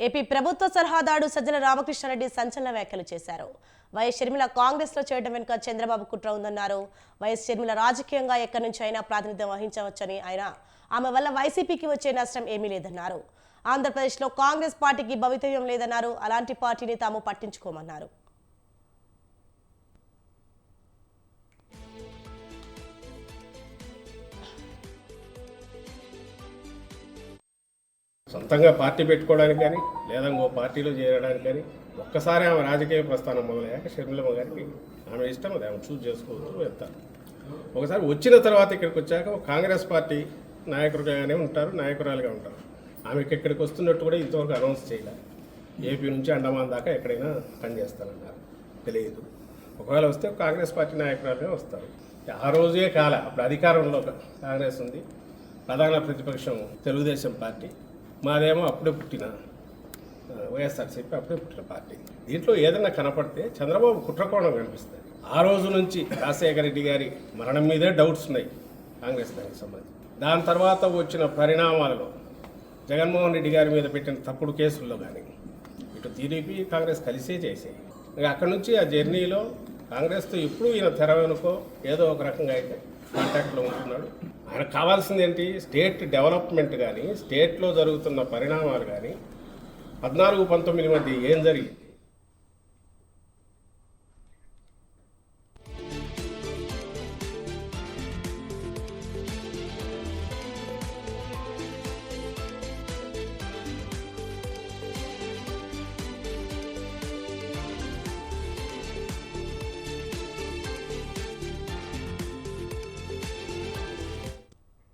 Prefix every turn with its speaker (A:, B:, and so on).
A: AP ప్రభుత్వ సలహాదారు సజ్జల రామకృష్ణారెడ్డి సంచలన వ్యాఖ్యలు చేశారు. వైఎస్ షర్మిల కాంగ్రెస్లో చేయడం వెనుక చంద్రబాబు కుట్ర ఉందన్నారు. వైఎస్ షర్మిల రాజకీయంగా ఎక్కడి నుంచి అయినా ప్రాతినిధ్యం వహించవచ్చని ఆయన ఆమె వల్ల వైసీపీకి వచ్చే నష్టం ఏమీ లేదన్నారు. ఆంధ్రప్రదేశ్లో కాంగ్రెస్ పార్టీకి భవితవ్యం లేదన్నారు. అలాంటి పార్టీని తాము పట్టించుకోమన్నారు.
B: సొంతంగా పార్టీ పెట్టుకోవడానికి కానీ లేదా ఇంకో పార్టీలో చేరడానికి కానీ ఒక్కసారి ఆమె రాజకీయ ప్రస్థానం మొదలయ్యాక షర్మిలమ్మ గారికి ఆమె ఇష్టం అది ఆమె చూస్ చేసుకోవచ్చు వెళ్తారు ఒకసారి వచ్చిన తర్వాత ఇక్కడికి వచ్చాక ఒక కాంగ్రెస్ పార్టీ నాయకులుగానే ఉంటారు నాయకురాలుగా ఉంటారు. ఆమెకి ఇక్కడికి వస్తున్నట్టు కూడా ఇంతవరకు అనౌన్స్ చేయలేదు ఏపీ నుంచి అండమాన్ దాకా ఎక్కడైనా పనిచేస్తానన్నారు. తెలియదు. ఒకవేళ వస్తే కాంగ్రెస్ పార్టీ నాయకురాలుగా వస్తారు. ఆ రోజే కాల అప్పుడు అధికారంలో కాంగ్రెస్ ఉంది. ప్రధాన ప్రతిపక్షం తెలుగుదేశం పార్టీ. మాదేమో అప్పుడే పుట్టిన వైఎస్ఆర్ వైఎస్ఆర్సీపీ అప్పుడే పుట్టిన పార్టీ. దీంట్లో ఏదైనా కనపడితే చంద్రబాబు కుట్రకోణం కనిపిస్తుంది ఆ రోజు నుంచి రాజశేఖర రెడ్డి గారి మరణం మీదే డౌట్స్ ఉన్నాయి కాంగ్రెస్ దానికి సంబంధించి. దాని తర్వాత వచ్చిన పరిణామాలలో జగన్మోహన్ రెడ్డి గారి మీద పెట్టిన తప్పుడు కేసుల్లో కానీ ఇటు టీడీపీ కాంగ్రెస్ కలిసే చేసాయి ఇక అక్కడి నుంచి ఆ జర్నీలో కాంగ్రెస్తో ఎప్పుడు ఈయన తెర వెనుకో ఏదో ఒక రకంగా అయితే కాంటాక్ట్లో ఉంటున్నాడు. ఆయనకు కావాల్సింది ఏంటి? స్టేట్ డెవలప్మెంట్ కానీ స్టేట్లో జరుగుతున్న పరిణామాలు కానీ పద్నాలుగు పంతొమ్మిది మధ్య ఏం జరిగింది?